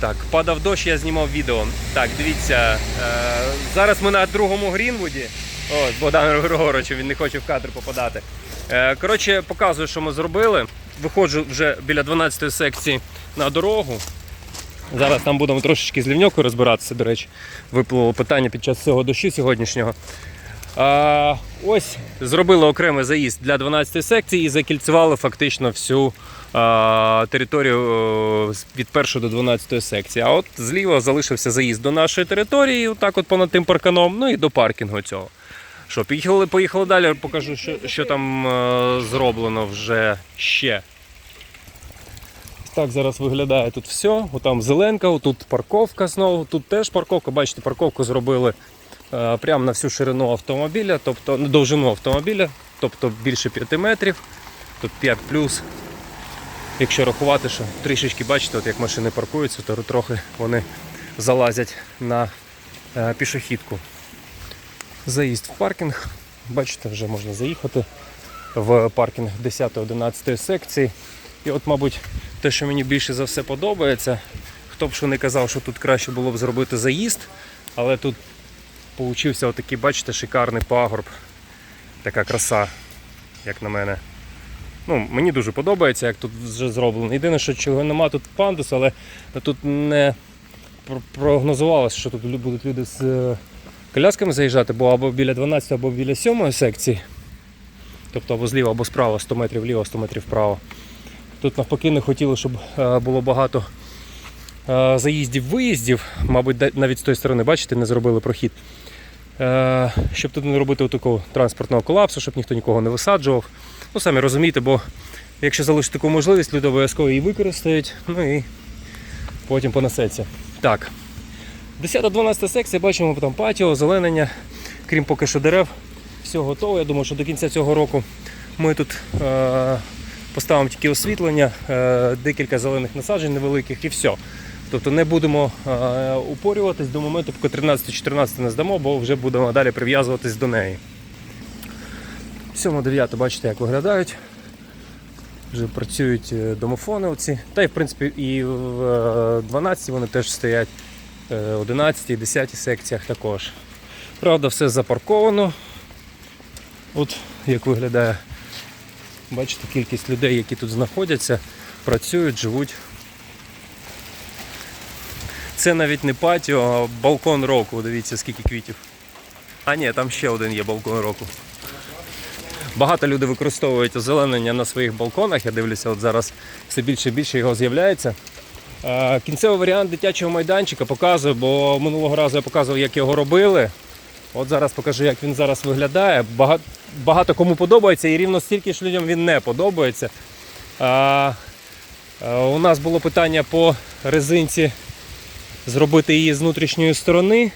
Так, падав дощ, я знімав відео. Так, дивіться, е, зараз ми на другому Грінвуді. Ось, Богдан Григорович, він не хоче в кадр попадати. Е, коротше, показую, що ми зробили. Виходжу вже біля 12-ї секції на дорогу. Зараз там будемо трошечки з лівньокою розбиратися, до речі. Виплило питання під час цього дощу сьогоднішнього. Ось зробили окремий заїзд для 12 секції і закільцювали фактично всю територію е, від 1 до 12 секції. А от зліва залишився заїзд до нашої території, отак от понад тим парканом, ну і до паркінгу цього. Що, поїхали, поїхали далі, покажу, що, що там е, зроблено вже ще. Так зараз виглядає тут все. Отам зеленка, тут парковка знову, тут теж парковка. Бачите, парковку зробили прямо на всю ширину автомобіля, тобто на довжину автомобіля, тобто більше 5 метрів, тут 5 плюс. Якщо рахувати, що трішечки бачите, от як машини паркуються, то трохи вони залазять на е, пішохідку. Заїзд в паркінг. Бачите, вже можна заїхати в паркінг 10-11 секції. І от, мабуть, те, що мені більше за все подобається, хто б що не казав, що тут краще було б зробити заїзд, але тут получився отакий, бачите, шикарний пагорб. Така краса, як на мене. Ну, мені дуже подобається, як тут вже зроблено. Єдине, що чого нема тут пандус, але тут не прогнозувалося, що тут будуть люди з е, колясками заїжджати, бо або біля 12, або біля 7 секції. Тобто або зліва, або справа, 100 метрів вліво, 100 метрів вправо. Тут навпаки не хотіли, щоб е, було багато заїздів-виїздів. Мабуть, навіть з тої сторони, бачите, не зробили прохід. Е, Щоб тут не робити такого транспортного колапсу, щоб ніхто нікого не висаджував. Ну, самі розумієте, бо якщо залишити таку можливість, люди обов'язково її використають, ну і потім понесеться. Так. 10-12 секція, бачимо там патіо, озеленення, крім поки що дерев, все готово. Я думаю, що до кінця цього року ми тут е, поставимо тільки освітлення, е, декілька зелених насаджень невеликих і все. Тобто не будемо е, упорюватись до моменту, поки 13-14 не здамо, бо вже будемо далі прив'язуватись до неї. 7-9 бачите, як виглядають. Вже працюють е, домофони оці. Та й в принципі і в е, 12 вони теж стоять, е, 11 і 10 секціях також. Правда, все запарковано. От як виглядає. Бачите, кількість людей, які тут знаходяться, працюють, живуть. Це навіть не патіо, а балкон року. Дивіться, скільки квітів. А ні, там ще один є балкон року. Багато людей використовують озеленення на своїх балконах. Я дивлюся, от зараз все більше і більше його з'являється. Е, Кінцевий варіант дитячого майданчика показую, бо минулого разу я показував, як його робили. От зараз покажу, як він зараз виглядає. Багато, кому подобається, і рівно стільки ж людям він не подобається. А, е, у нас було питання по резинці зробити її з внутрішньої сторони.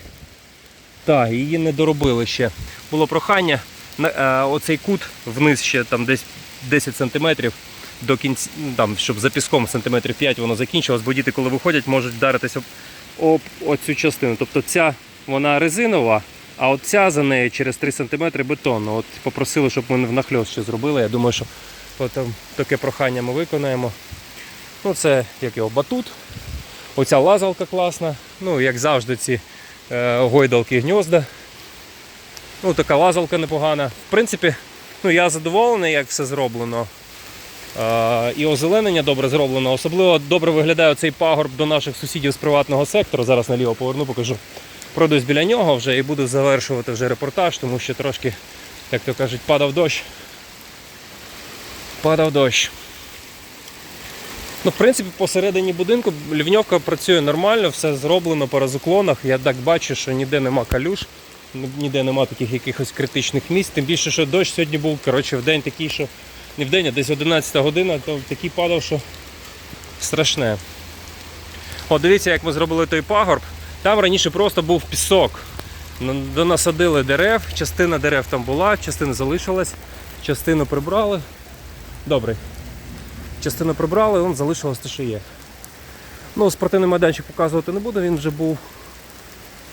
Так, її не доробили ще. Було прохання е, оцей кут вниз ще там десь 10 см до кінця, ну, там, щоб за піском сантиметрів 5 воно закінчилось, бо діти, коли виходять, можуть вдаритися об, об оцю частину. Тобто ця вона резинова, а от ця за нею через 3 см бетонна. От попросили, щоб ми внахльост ще зробили. Я думаю, що от, таке прохання ми виконаємо. Ну, це як його батут. Оця лазалка класна. Ну, як завжди, ці е, гойдалки гнізда. Ну, така лазалка непогана. В принципі, ну, я задоволений, як все зроблено. Е, і озеленення добре зроблено. Особливо добре виглядає цей пагорб до наших сусідів з приватного сектору. Зараз наліво поверну, покажу. Пройдусь біля нього вже і буду завершувати вже репортаж, тому що трошки, як то кажуть, падав дощ. Падав дощ. Ну, в принципі, посередині будинку лівньовка працює нормально, все зроблено по розуклонах. Я так бачу, що ніде нема калюш, ніде нема таких якихось критичних місць. Тим більше, що дощ сьогодні був коротше, в день такий, що не в день, а десь 11 година, то такий падав, що страшне. О, дивіться, як ми зробили той пагорб. Там раніше просто був пісок. Донасадили дерев, частина дерев там була, частина залишилась, частину прибрали. Добре. Частину прибрали, он залишилось те, що є. Ну, спортивний майданчик показувати не буду, він вже був.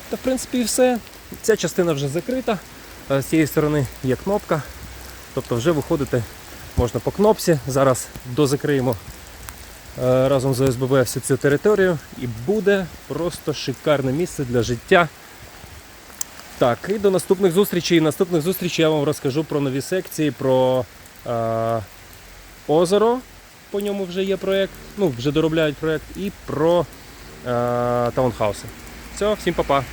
Та в принципі і все. Ця частина вже закрита. Е, З цієї сторони є кнопка. Тобто вже виходити можна по кнопці. Зараз дозакриємо е, разом з ОСББ всю цю територію і буде просто шикарне місце для життя. Так, і до наступних зустрічей. Наступних зустрічей я вам розкажу про нові секції, про е, озеро. По ньому вже є проєкт, ну вже доробляють проєкт, і про е, таунхауси. Все, всім па-па.